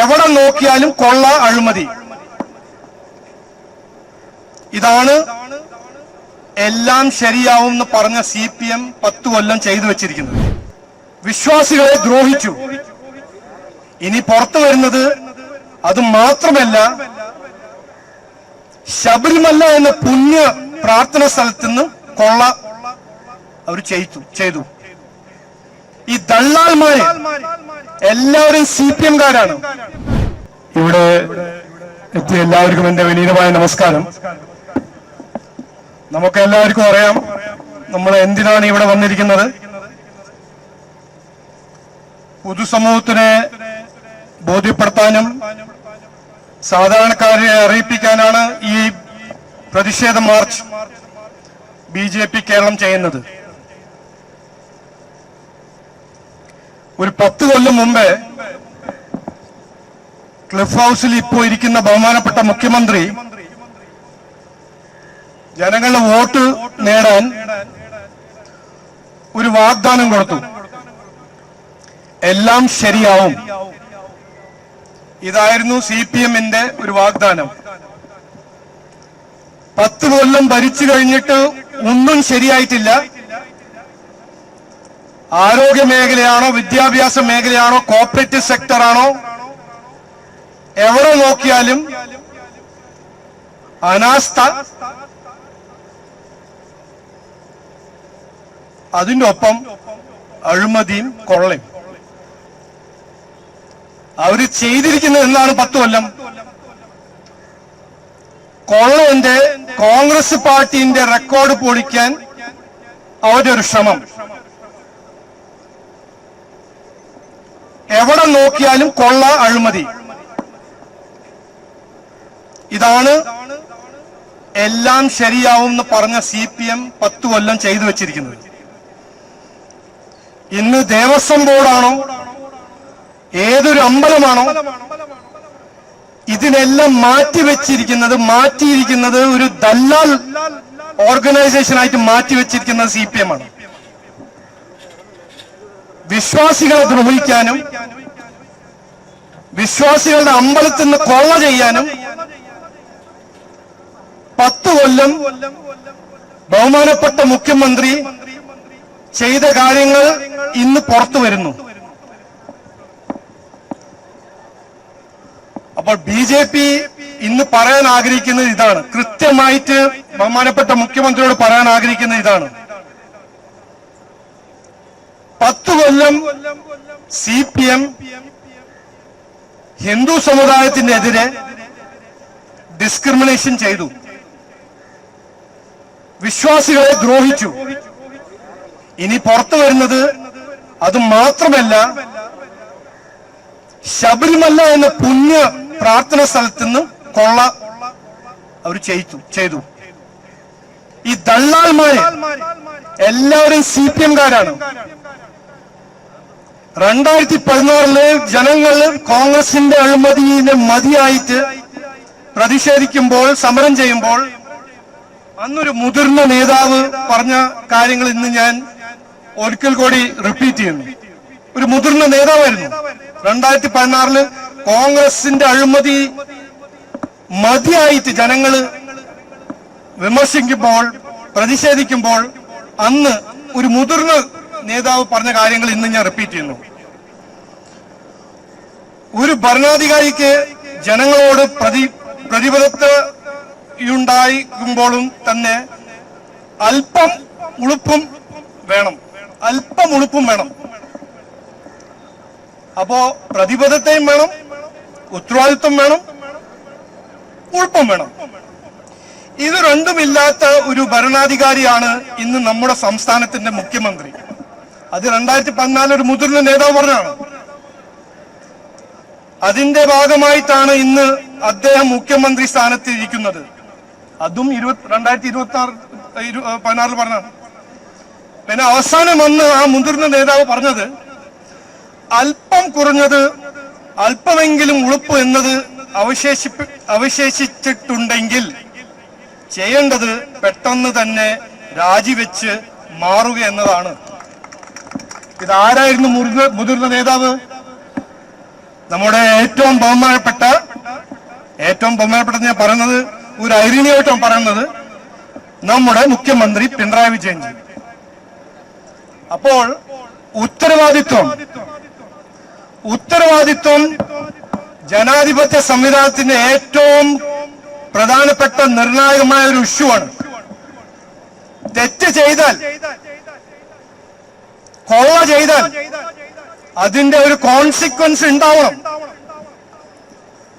എവിടെ നോക്കിയാലും കൊള്ള അഴിമതി. ഇതാണ് എല്ലാം ശരിയാവും എന്ന് പറഞ്ഞ സി പി എം പത്തു കൊല്ലം ചെയ്തു വെച്ചിരിക്കുന്നത്. വിശ്വാസികളെ ദ്രോഹിച്ചു. ഇനി പുറത്തു വരുന്നത് അത് മാത്രമല്ല ശബരിമല എന്ന പുണ്യ പ്രാർത്ഥന സ്ഥലത്ത് നിന്ന് കൊള്ള അവർ ചെയ്തു ചെയ്തു. ഈ ദള്ളാൽമാര് എല്ലാവരും സി പി എംകാരാണ് ഇവിടെ എത്തിയ എല്ലാവർക്കും എന്റെ വിനീതമായ നമസ്കാരം. നമുക്ക് എല്ലാവർക്കും അറിയാം നമ്മൾ എന്തിനാണ് ഇവിടെ വന്നിരിക്കുന്നത്? പൊതുസമൂഹത്തിനെ ബോധ്യപ്പെടുത്താനും സാധാരണക്കാരെ അറിയിപ്പിക്കാനാണ് ഈ പ്രതിഷേധ മാർച്ച് ബി കേരളം ചെയ്യുന്നത്. ഒരു പത്ത് കൊല്ലം മുമ്പേ ക്ലിഫ് ഹൗസിൽ ഇപ്പോൾ ഇരിക്കുന്ന ബഹുമാനപ്പെട്ട മുഖ്യമന്ത്രി ജനങ്ങളുടെ വോട്ട് നേടാൻ ഒരു വാഗ്ദാനം കൊടുത്തു. എല്ലാം ശരിയാവും. ഇതായിരുന്നു സി പി എമ്മിന്റെ ഒരു വാഗ്ദാനം. പത്ത് കൊല്ലം ഭരിച്ചു കഴിഞ്ഞിട്ട് ഒന്നും ശരിയായിട്ടില്ല. ആരോഗ്യ മേഖലയാണോ വിദ്യാഭ്യാസ മേഖലയാണോ കോപ്പറേറ്റീവ് സെക്ടറാണോ എവിടെ നോക്കിയാലും അനാസ്ഥ. അതിന്റെ ഒപ്പം അഴിമതിയും കൊള്ളയും. അവർ ചെയ്തിരിക്കുന്നത് എന്താണ് പത്ത് കൊല്ലം? കൊള്ളന്റെ കോൺഗ്രസ് പാർട്ടിന്റെ റെക്കോർഡ് പൊളിക്കാൻ അവരുടെ ഒരു ശ്രമം. എവിടെ നോക്കിയാലും കൊള്ള അഴിമതി. ഇതാണ് എല്ലാം ശരിയാവും എന്ന് പറഞ്ഞ സി പി എം പത്തു കൊല്ലം ചെയ്തു വെച്ചിരിക്കുന്നത്. ഇന്ന് ദേവസ്വം ബോർഡാണോ? ഏതൊരു അമ്പലമാണോ? ഇതിനെല്ലാം മാറ്റിവെച്ചിരിക്കുന്നത് മാറ്റിയിരിക്കുന്നത് ഒരു ദല്ലാൽ ഓർഗനൈസേഷനായിട്ട് മാറ്റിവെച്ചിരിക്കുന്നത് സി പി എം ആണ്. വിശ്വാസികളെ ദ്രോഹിക്കാനും വിശ്വാസികളുടെ അമ്പലത്തിൽ നിന്ന് കൊള്ള ചെയ്യാനും പത്ത് കൊല്ലം ബഹുമാനപ്പെട്ട മുഖ്യമന്ത്രി ചെയ്ത കാര്യങ്ങൾ ഇന്ന് പുറത്തു വരുന്നു. അപ്പോൾ ബി ജെ പി ഇന്ന് പറയാൻ ആഗ്രഹിക്കുന്നത് ഇതാണ്. കൃത്യമായിട്ട് ബഹുമാനപ്പെട്ട മുഖ്യമന്ത്രിയോട് പറയാൻ ആഗ്രഹിക്കുന്നത് ഇതാണ്. പത്ത് കൊല്ലം സി പി എം ഹിന്ദു സമുദായത്തിനെതിരെ ഡിസ്ക്രിമിനേഷൻ ചെയ്തു. വിശ്വാസികളെ ദ്രോഹിച്ചു. ഇനി പുറത്തു വരുന്നത് അത് മാത്രമല്ല ശബരിമല എന്ന പുണ്യ പ്രാർത്ഥന സ്ഥലത്ത് നിന്ന് കൊള്ള അവർ ചെയ്തു ചെയ്തു. ഈ ദള്ളാൽമാരെ എല്ലാവരും സി പി എംകാരാണ് രണ്ടായിരത്തി പതിനാറിൽ ജനങ്ങൾ കോൺഗ്രസിന്റെ അഴിമതിയിലെ മതിയായിട്ട് പ്രതിഷേധിക്കുമ്പോൾ സമരം ചെയ്യുമ്പോൾ അന്നൊരു മുതിർന്ന നേതാവ് പറഞ്ഞ കാര്യങ്ങൾ ഇന്ന് ഞാൻ ഒരിക്കൽ കൂടി റിപ്പീറ്റ് ചെയ്യുന്നു. ഒരു മുതിർന്ന നേതാവായിരുന്നു. രണ്ടായിരത്തി പതിനാറിൽ കോൺഗ്രസിന്റെ അഴിമതി മതിയായിട്ട് ജനങ്ങൾ വിമർശിക്കുമ്പോൾ പ്രതിഷേധിക്കുമ്പോൾ അന്ന് ഒരു മുതിർന്ന നേതാവ് പറഞ്ഞ കാര്യങ്ങൾ ഇന്ന് ഞാൻ റിപ്പീറ്റ് ചെയ്യുന്നു. ഒരു ഭരണാധികാരിക്ക് ജനങ്ങളോട് പ്രതി പ്രതിബദ്ധതയുണ്ടായിരിക്കുമ്പോഴും തന്നെ അല്പം ഉളുപ്പും വേണം. അല്പം ഉളുപ്പും വേണം. അപ്പോ പ്രതിബദ്ധതയും വേണം ഉത്തരവാദിത്വം വേണം ഉളുപ്പും വേണം. ഇത് രണ്ടുമില്ലാത്ത ഒരു ഭരണാധികാരിയാണ് ഇന്ന് നമ്മുടെ സംസ്ഥാനത്തിന്റെ മുഖ്യമന്ത്രി. അത് രണ്ടായിരത്തി പതിനാല് ഒരു മുതിർന്ന നേതാവ് പറഞ്ഞാണ്. അതിന്റെ ഭാഗമായിട്ടാണ് ഇന്ന് അദ്ദേഹം മുഖ്യമന്ത്രി സ്ഥാനത്ത് ഇരിക്കുന്നത് അതും ഇരുപത്തി രണ്ടായിരത്തി ഇരുപത്തി ആറ് പതിനാറിൽ പറഞ്ഞാണ്. പിന്നെ അവസാനം അന്ന് ആ മുതിർന്ന നേതാവ് പറഞ്ഞത് അല്പം കുറഞ്ഞത് അല്പമെങ്കിലും ഉളുപ്പ് എന്നത് അവശേഷി അവശേഷിച്ചിട്ടുണ്ടെങ്കിൽ ചെയ്യേണ്ടത് പെട്ടെന്ന് തന്നെ രാജിവെച്ച് മാറുക എന്നതാണ്. ഇതാരായിരുന്നു മുതിർന്ന മുതിർന്ന നേതാവ്? നമ്മുടെ ഏറ്റവും ബഹുമാനപ്പെട്ട ഏറ്റവും ബഹുമാനപ്പെട്ട ഞാൻ പറയുന്നത് ഒരു ഐരിണിയായിട്ടും പറയുന്നത് നമ്മുടെ മുഖ്യമന്ത്രി പിണറായി വിജയൻ അപ്പോൾ ഉത്തരവാദിത്വം ഉത്തരവാദിത്വം ജനാധിപത്യ സംവിധാനത്തിന്റെ ഏറ്റവും പ്രധാനപ്പെട്ട നിർണായകമായ ഒരു ഇഷ്യൂ ആണ് തെറ്റ് ചെയ്താൽ കൊള്ള ചെയ്താൽ അതിന്റെ ഒരു കോൺസിക്വൻസ് ഉണ്ടാവണം.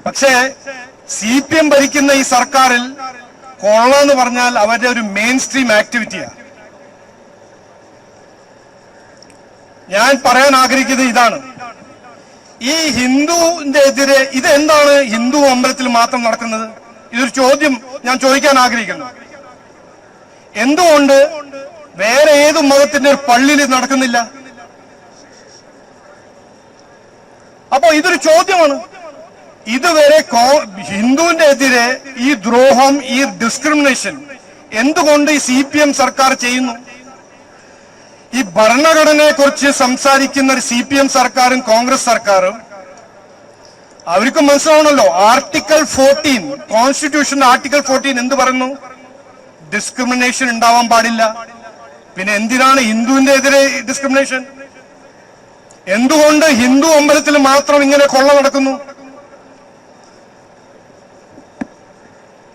പക്ഷേ സി പി എം ഭരിക്കുന്ന ഈ സർക്കാരിൽ കൊള്ള എന്ന് പറഞ്ഞാൽ അവരുടെ ഒരു മെയിൻ സ്ട്രീം ആക്ടിവിറ്റിയാണ് ഞാൻ പറയാൻ ആഗ്രഹിക്കുന്നത് ഇതാണ്. ഈ ഹിന്ദുവിന്റെ എതിരെ ഇതെന്താണ് ഹിന്ദു അമ്പലത്തിൽ മാത്രം നടക്കുന്നത്? ഇതൊരു ചോദ്യം ഞാൻ ചോദിക്കാൻ ആഗ്രഹിക്കുന്നു. എന്തുകൊണ്ട് വേറെ ഏത് മതത്തിന്റെ ഒരു പള്ളിയിൽ നടക്കുന്നില്ല? അപ്പോ ഇതൊരു ചോദ്യമാണ്. ഇതുവരെ ഹിന്ദുവിന്റെ എതിരെ ഈ ദ്രോഹം ഈ ഡിസ്ക്രിമിനേഷൻ എന്തുകൊണ്ട് ഈ സി പി എം സർക്കാർ ചെയ്യുന്നു? ഈ ഭരണഘടനയെ കുറിച്ച് സംസാരിക്കുന്ന ഒരു സി പി എം സർക്കാരും കോൺഗ്രസ് സർക്കാരും അവർക്ക് മനസ്സിലാവണല്ലോ article fourteen constitution article fourteen എന്ത് പറയുന്നു? ഡിസ്ക്രിമിനേഷൻ ഉണ്ടാവാൻ പാടില്ല. പിന്നെ എന്തിനാണ് ഹിന്ദുവിന്റെ എതിരെ ഡിസ്ക്രിമിനേഷൻ എന്തുകൊണ്ട് ഹിന്ദു അമ്പലത്തിൽ മാത്രം ഇങ്ങനെ കൊള്ള നടക്കുന്നു?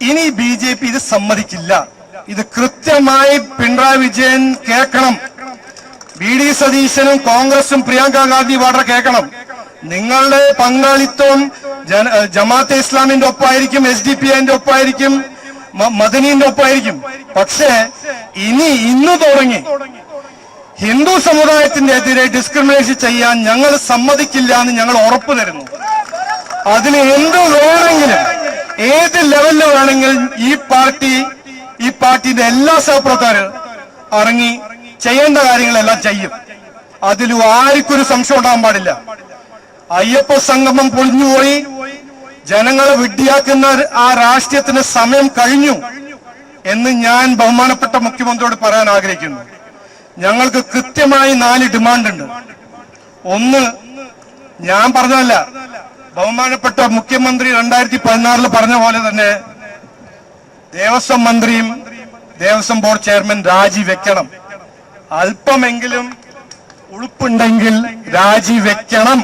ഇനി ബി ജെ പി ഇത് സമ്മതിക്കില്ല. ഇത് കൃത്യമായി പിണറായി വിജയൻ കേൾക്കണം. ബി ഡി സതീശനും കോൺഗ്രസും പ്രിയങ്ക ഗാന്ധി വാഡ്ര കേൾക്കണം. നിങ്ങളുടെ പങ്കാളിത്തം ജമാഅത്തെ ഇസ്ലാമിന്റെ ഒപ്പമായിരിക്കും എസ് ഡി പി ഐന്റെ ഒപ്പമായിരിക്കും മദനീന്റെ ഒപ്പമായിരിക്കും പക്ഷേ ഇനി ഇന്ന് തുടങ്ങി. ഹിന്ദു സമുദായത്തിന്റെ എതിരെ ഡിസ്ക്രിമിനേഷൻ ചെയ്യാൻ ഞങ്ങൾ സമ്മതിക്കില്ല എന്ന് ഞങ്ങൾ ഉറപ്പു തരുന്നു. അതിൽ എന്ത് വേണമെങ്കിലും ഏത് ലെവലിൽ വേണമെങ്കിലും ഈ പാർട്ടി ഈ പാർട്ടിയുടെ എല്ലാ സഹപ്രവർത്തകരും ഇറങ്ങി ചെയ്യേണ്ട കാര്യങ്ങളെല്ലാം ചെയ്യും. അതിൽ ആർക്കൊരു സംശയം ഉണ്ടാകാൻ പാടില്ല. അയ്യപ്പ സംഗമം പൊളിഞ്ഞുപോയി. ജനങ്ങളെ വിഡ്ഢിയാക്കുന്ന ആ രാഷ്ട്രീയത്തിന് സമയം കഴിഞ്ഞു. എന്ന് ഞാൻ ബഹുമാനപ്പെട്ട മുഖ്യമന്ത്രിയോട് പറയാൻ ആഗ്രഹിക്കുന്നു. ഞങ്ങൾക്ക് കൃത്യമായി നാല് ഡിമാൻഡ് ഉണ്ട് ഒന്ന് ഞാൻ പറഞ്ഞതല്ല ബഹുമാനപ്പെട്ട മുഖ്യമന്ത്രി രണ്ടായിരത്തി പതിനാറിൽ പറഞ്ഞ പോലെ തന്നെ ദേവസ്വം മന്ത്രിയും ദേവസ്വം ബോർഡ് ചെയർമാൻ രാജിവെക്കണം അല്പമെങ്കിലും ഉളുപ്പുണ്ടെങ്കിൽ രാജിവെക്കണം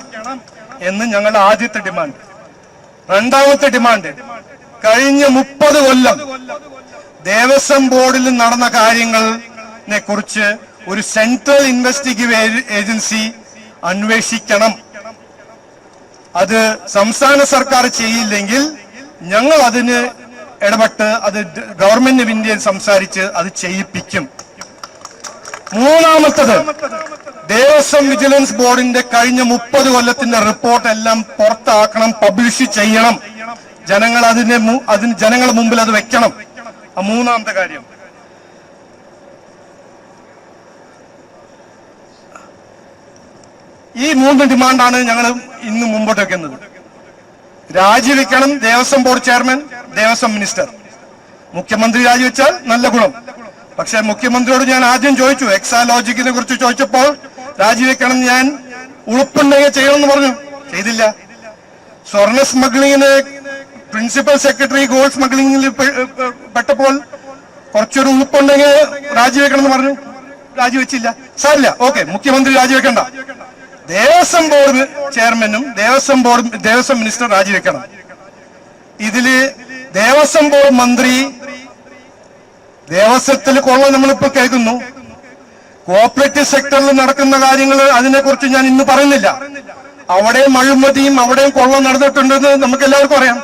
എന്ന് ഞങ്ങളുടെ ആദ്യത്തെ ഡിമാൻഡ്. രണ്ടാമത്തെ ഡിമാൻഡ് കഴിഞ്ഞ മുപ്പത് കൊല്ലം ദേവസ്വം ബോർഡിൽ നടന്ന കാര്യങ്ങളെ കുറിച്ച് ഒരു സെൻട്രൽ ഇൻവെസ്റ്റിഗേറ്റീവ് ഏജൻസി അന്വേഷിക്കണം. അത് സംസ്ഥാന സർക്കാർ ചെയ്യില്ലെങ്കിൽ ഞങ്ങൾ അതിന് ഇടപെട്ട് അത് ഗവൺമെന്റ് ഓഫ് ഇന്ത്യയിൽ സംസാരിച്ച് അത് ചെയ്യിപ്പിക്കും. മൂന്നാമത്തത് ദേവസ്വം വിജിലൻസ് ബോർഡിന്റെ കഴിഞ്ഞ മുപ്പത് കൊല്ലത്തിന്റെ റിപ്പോർട്ട് എല്ലാം പുറത്താക്കണം പബ്ലിഷ് ചെയ്യണം. ജനങ്ങൾ അതിന്റെ അതിന് ജനങ്ങളുടെ മുമ്പിൽ അത് വെക്കണം. മൂന്നാമത്തെ കാര്യം. ഈ മൂന്ന് ഡിമാൻഡാണ് ഞങ്ങൾ ഇന്ന് മുമ്പോട്ട് വെക്കുന്നത്. രാജിവെക്കണം Devaswom board chairman Devaswom minister. മുഖ്യമന്ത്രി രാജിവെച്ചാൽ നല്ല ഗുണം. പക്ഷെ മുഖ്യമന്ത്രിയോട് ഞാൻ ആദ്യം ചോദിച്ചു എക്സാലോജിക്കിനെ കുറിച്ച് ചോദിച്ചപ്പോൾ രാജിവെക്കണം ഞാൻ ഉളുപ്പുണ്ടെങ്കിൽ ചെയ്യണമെന്ന് പറഞ്ഞു. ചെയ്തില്ല. സ്വർണ സ്മഗ്ലിങ്ങിന് പ്രിൻസിപ്പൽ സെക്രട്ടറി ഗോൾഡ് സ്മഗ്ലിംഗിൽ പെട്ടപ്പോൾ കുറച്ചൊരു ഉപ്പുണ്ടെങ്കിൽ രാജിവെക്കണം എന്ന് പറഞ്ഞു. രാജിവെച്ചില്ല. സാരില്ല. ഓക്കെ മുഖ്യമന്ത്രി രാജിവെക്കണ്ട. ദേവസ്വം ബോർഡ് ചെയർമാനും ദേവസ്വം ബോർഡ് ദേവസ്വം മിനിസ്റ്റർ രാജിവെക്കണം. ഇതിൽ ദേവസ്വം ബോർഡ് മന്ത്രി ദേവസ്വത്തിൽ കൊള്ള നമ്മളിപ്പോ കേൾക്കുന്നു. കോപ്പറേറ്റീവ് സെക്ടറിൽ നടക്കുന്ന കാര്യങ്ങൾ അതിനെക്കുറിച്ച് ഞാൻ ഇന്ന് പറയുന്നില്ല. അവിടെയും അഴിമതിയും അവിടെയും കൊള്ള നടന്നിട്ടുണ്ടെന്ന് നമുക്ക് എല്ലാവർക്കും അറിയാം.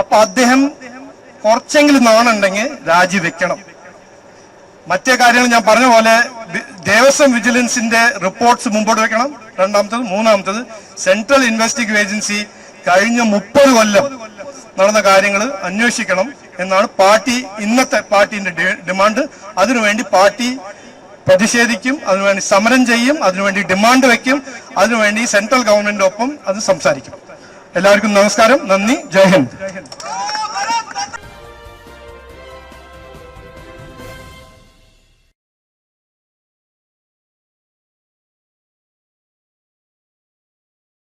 അപ്പൊ അദ്ദേഹം കുറച്ചെങ്കിലും നാണുണ്ടെങ്കിൽ രാജിവെക്കണം മറ്റേ കാര്യങ്ങൾ ഞാൻ പറഞ്ഞ പോലെ ദേവസ്വം വിജിലൻസിന്റെ റിപ്പോർട്ട്സ് മുമ്പോട്ട് വെക്കണം. രണ്ടാമത്തത് മൂന്നാമത്തത് സെൻട്രൽ ഇൻവെസ്റ്റിഗേറ്റീവ് ഏജൻസി കഴിഞ്ഞ മുപ്പത് കൊല്ലം നടന്ന കാര്യങ്ങൾ അന്വേഷിക്കണം എന്നാണ് പാർട്ടി ഇന്നത്തെ പാർട്ടിന്റെ ഡിമാൻഡ്. അതിനുവേണ്ടി പാർട്ടി പ്രതിഷേധിക്കും അതിനുവേണ്ടി സമരം ചെയ്യും അതിനുവേണ്ടി ഡിമാൻഡ് വെക്കും അതിനുവേണ്ടി സെൻട്രൽ ഗവൺമെന്റിന്റെ ഒപ്പം അത് സംസാരിക്കും. എല്ലാവർക്കും നമസ്കാരം. നന്ദി. ജയ ഹിന്ദ്.